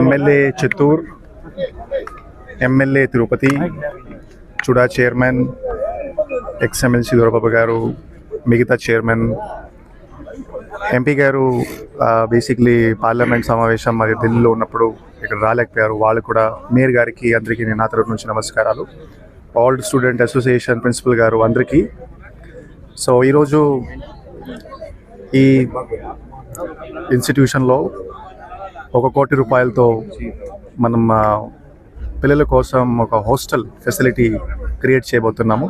MLA Chittoor MLA Tirupati CUDA chairman ex MLC Dorababu garu మిగతా chairman MP garu basically parliament సమావేశం మరియు ఢిల్లీలో ఉన్నప్పుడు ఇక్కడ రాలేకపోయారు. వాళ్ళు కూడా మేయర్ గారికి అందరికీ నేను నా తరపు నుంచి నమస్కారాలు. ఆల్ స్టూడెంట్ అసోసియేషన్ ప్రిన్సిపల్ గారు అందరికీ. సో ఈరోజు ఈ ఇన్స్టిట్యూషన్లో ఒక కోటి రూపాయలతో మనం పిల్లల కోసం ఒక హాస్టల్ ఫెసిలిటీ క్రియేట్ చేయబోతున్నాము.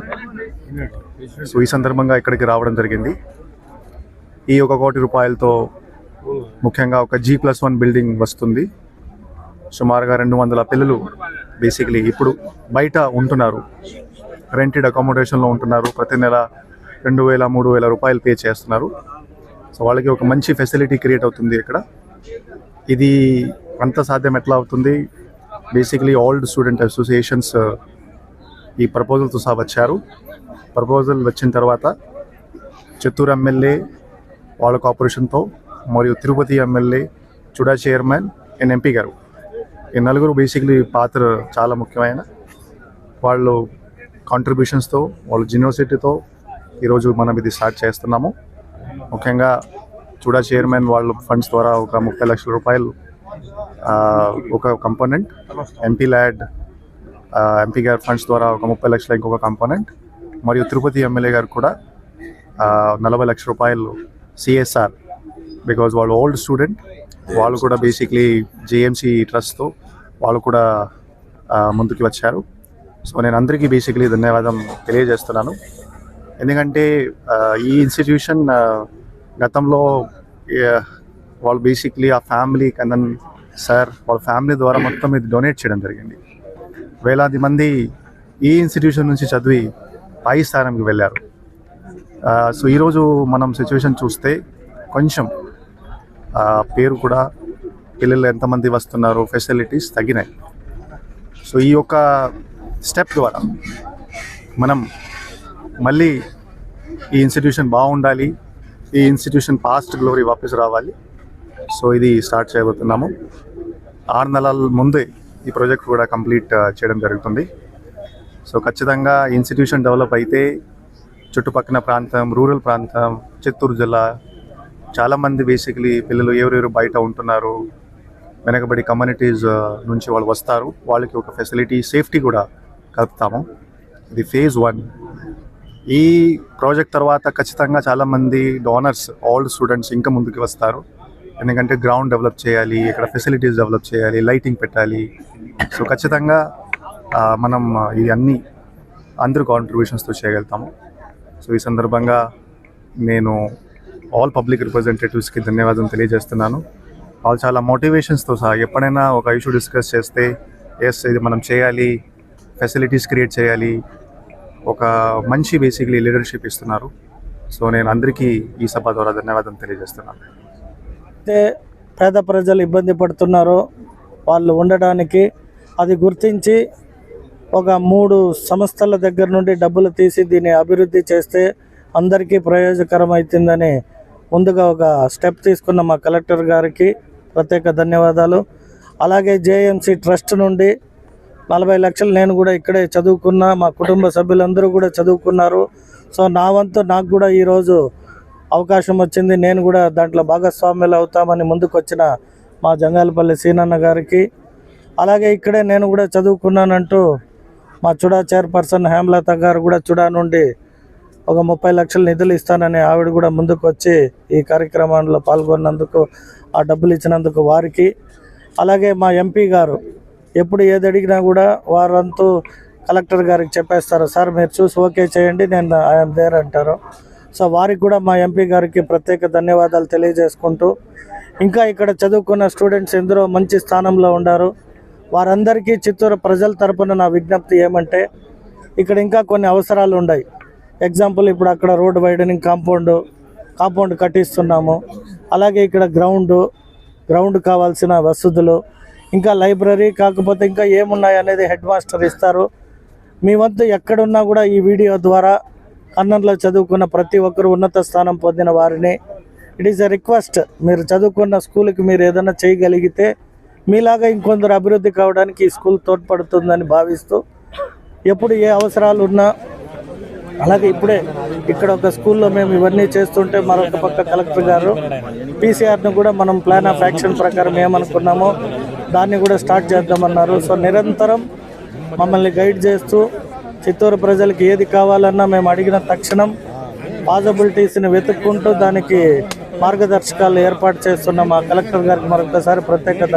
సో ఈ సందర్భంగా ఇక్కడికి రావడం జరిగింది. ఈ ఒక కోటి రూపాయలతో ముఖ్యంగా ఒక జీ ప్లస్ వన్ బిల్డింగ్ వస్తుంది. సుమారుగా రెండు వందల పిల్లలు బేసికలీ ఇప్పుడు బయట ఉంటున్నారు. రెంటెడ్ అకామిడేషన్లో ఉంటున్నారు. ప్రతి నెల రెండు వేల మూడు వేల రూపాయలు పే చేస్తున్నారు. సో వాళ్ళకి ఒక మంచి ఫెసిలిటీ క్రియేట్ అవుతుంది ఇక్కడ. ఇది అంత సాధ్యం ఎట్లా అవుతుంది? బేసికలీ ఓల్డ్ స్టూడెంట్ అసోసియేషన్స్ ఈ ప్రపోజల్తో సహా వచ్చారు. ప్రపోజల్ వచ్చిన తర్వాత చిత్తూరు ఎమ్మెల్యే వాళ్ళ కార్పొరేషన్తో మరియు Tirupati MLA CUDA chairman and MP garu. ఈ నలుగురు బేసిక్లీ పాత్ర చాలా ముఖ్యమైన. వాళ్ళు కాంట్రిబ్యూషన్స్తో వాళ్ళ యూనివర్సిటీతో ఈరోజు మనం ఇది స్టార్ట్ చేస్తున్నాము. ముఖ్యంగా చూడా చైర్మన్ వాళ్ళ ఫండ్స్ ద్వారా ఒక ముప్పై లక్షల రూపాయలు ఒక కంపోనెంట్ ఎంపీ ల్యాడ్ ఎంపీ గారి ఫండ్స్ ద్వారా ఒక ముప్పై లక్షల ఇంకొక కంపోనెంట్ మరియు తిరుపతి ఎమ్మెల్యే గారు కూడా నలభై లక్షల రూపాయలు సిఎస్ఆర్ బికాజ్ వాళ్ళు ఓల్డ్ స్టూడెంట్ వాళ్ళు కూడా బేసిక్లీ జేఎంసీ ట్రస్ట్తో వాళ్ళు కూడా ముందుకు వచ్చారు. సో నేను అందరికీ బేసిక్లీ ధన్యవాదం తెలియజేస్తున్నాను. ఎందుకంటే ఈ ఇన్స్టిట్యూషన్ గతంలో వాళ్ళు బేసిక్లీ ఆ ఫ్యామిలీ కన్నన్ సార్ వాళ్ళ ఫ్యామిలీ ద్వారా మొత్తం ఇది డొనేట్ చేయడం జరిగింది. వేలాది మంది ఈ ఇన్స్టిట్యూషన్ నుంచి చదివి పై స్థానంకి వెళ్ళారు. సో ఈరోజు మనం సిచ్యువేషన్ చూస్తే కొంచెం పేరు కూడా పిల్లలు ఎంతమంది వస్తున్నారు ఫెసిలిటీస్ తగ్గినాయి. సో ఈ యొక్క స్టెప్ ద్వారా మనం మళ్ళీ ఈ ఇన్స్టిట్యూషన్ బాగుండాలి ఈ ఇన్స్టిట్యూషన్ పాస్ట్ గ్లోరీ వాపస్ రావాలి. సో ఇది స్టార్ట్ చేయబోతున్నాము. ఆరు నెలల ముందే ఈ ప్రాజెక్ట్ కూడా కంప్లీట్ uh, చేయడం జరుగుతుంది. సో ఖచ్చితంగా ఇన్స్టిట్యూషన్ డెవలప్ అయితే చుట్టుపక్కల ప్రాంతం రూరల్ ప్రాంతం చిత్తూరు జిల్లా చాలామంది బేసికలీ పిల్లలు ఎవరెవరు బయట ఉంటున్నారు వెనకబడి కమ్యూనిటీస్ uh, నుంచి వాళ్ళు వస్తారు. వాళ్ళకి ఒక ఫెసిలిటీ సేఫ్టీ కూడా కలుపుతాము. ఇది ఫేజ్ వన్ ఈ ప్రాజెక్ట్ తర్వాత ఖచ్చితంగా చాలామంది డోనర్స్ ఆల్ స్టూడెంట్స్ ఇంకా ముందుకు వస్తారు. ఎందుకంటే గ్రౌండ్ డెవలప్ చేయాలి ఇక్కడ ఫెసిలిటీస్ డెవలప్ చేయాలి లైటింగ్ పెట్టాలి. సో ఖచ్చితంగా మనం ఇది అన్ని అందరూ కాంట్రిబ్యూషన్స్తో చేయగలుగుతాము. సో ఈ సందర్భంగా నేను ఆల్ పబ్లిక్ రిప్రజెంటేటివ్స్కి ధన్యవాదం తెలియజేస్తున్నాను. వాళ్ళు చాలా మోటివేషన్స్తో సహా ఎప్పుడైనా ఒక ఇష్యూ డిస్కస్ చేస్తే ఎస్ ఇది మనం చేయాలి ఫెసిలిటీస్ క్రియేట్ చేయాలి ఒక మంచి బేసిక్లీ లీడర్షిప్ ఇస్తున్నారు. సో నేను అందరికీ ఈ సభ ద్వారా ధన్యవాదం తెలియజేస్తున్నాను. అయితే పేద ప్రజలు ఇబ్బంది పడుతున్నారో. వాళ్ళు ఉండడానికి అది గుర్తించి ఒక మూడు సంస్థల దగ్గర నుండి డబ్బులు తీసి దీన్ని అభివృద్ధి చేస్తే అందరికీ ప్రయోజకరం అవుతుందని ముందుగా ఒక స్టెప్ తీసుకున్న మా కలెక్టర్ గారికి ప్రత్యేక ధన్యవాదాలు. అలాగే జేఎంసీ ట్రస్ట్ నుండి నలభై లక్షలు నేను కూడా ఇక్కడే చదువుకున్నా మా కుటుంబ సభ్యులందరూ కూడా చదువుకున్నారు. సో నా వంతు నాకు కూడా ఈరోజు అవకాశం వచ్చింది. నేను కూడా దాంట్లో భాగస్వామ్యులు అవుతామని ముందుకు వచ్చిన మా జంగాలపల్లి సీనన్న గారికి. అలాగే ఇక్కడే నేను కూడా చదువుకున్నానంటూ మా చుడా చైర్పర్సన్ హేమలత గారు కూడా చుడా నుండి ఒక ముప్పై లక్షల నిధులు ఇస్తానని ఆవిడ కూడా ముందుకు వచ్చి ఈ కార్యక్రమంలో పాల్గొన్నందుకు ఆ డబ్బులు ఇచ్చినందుకు వారికి. అలాగే మా ఎంపీ గారు ఎప్పుడు ఏది అడిగినా కూడా వారంతా కలెక్టర్ గారికి చెప్పేస్తారు. సార్ మీరు చూసి ఓకే చేయండి నేను ఐఎమ్ దేర్ అంటారు. సో వారికి కూడా మా ఎంపీ గారికి ప్రత్యేక ధన్యవాదాలు తెలియజేసుకుంటూ ఇంకా ఇక్కడ చదువుకున్న స్టూడెంట్స్ ఎందరో మంచి స్థానంలో ఉన్నారు. వారందరికీ చిత్తూరు ప్రజల తరపున నా విజ్ఞప్తి ఏమంటే ఇక్కడ ఇంకా కొన్ని అవసరాలు ఉన్నాయి. ఎగ్జాంపుల్ ఇప్పుడు అక్కడ రోడ్ వైడనింగ్ కాంపౌండ్ కాంపౌండ్ కట్టిస్తున్నాము. అలాగే ఇక్కడ గ్రౌండ్ గ్రౌండ్ కావాల్సిన వసతులు ఇంకా లైబ్రరీ కాకపోతే ఇంకా ఏమున్నాయి అనేది హెడ్ మాస్టర్ ఇస్తారు. మీ వంతు ఎక్కడున్నా కూడా ఈ వీడియో ద్వారా కన్నన్లో చదువుకున్న ప్రతి ఒక్కరు ఉన్నత స్థానం పొందిన వారిని ఇట్ ఈస్ ఎ రిక్వెస్ట్ మీరు చదువుకున్న స్కూల్కి మీరు ఏదైనా చేయగలిగితే మీలాగా ఇంకొందరు అభివృద్ధి కావడానికి ఈ స్కూల్ తోడ్పడుతుందని భావిస్తూ ఎప్పుడు ఏ అవసరాలు ఉన్నా అలాగే ఇప్పుడే ఇక్కడ ఒక స్కూల్లో మేము ఇవన్నీ చేస్తుంటే మరొక పక్క కలెక్టర్ గారు పీసీఆర్ను కూడా మనం ప్లాన్ ఆఫ్ యాక్షన్ ప్రకారం ఏమనుకున్నామో దాన్ని కూడా స్టార్ట్ చేద్దామన్నారు. సో నిరంతరం మమ్మల్ని గైడ్ చేస్తూ చిత్తూరు ప్రజలకు ఏది కావాలన్నా మేము అడిగిన తక్షణం పాసిబిలిటీస్ని వెతుక్కుంటూ దానికి మార్గదర్శకాలు ఏర్పాటు చేస్తున్న. మా కలెక్టర్ గారికి మరొకసారి ప్రత్యేక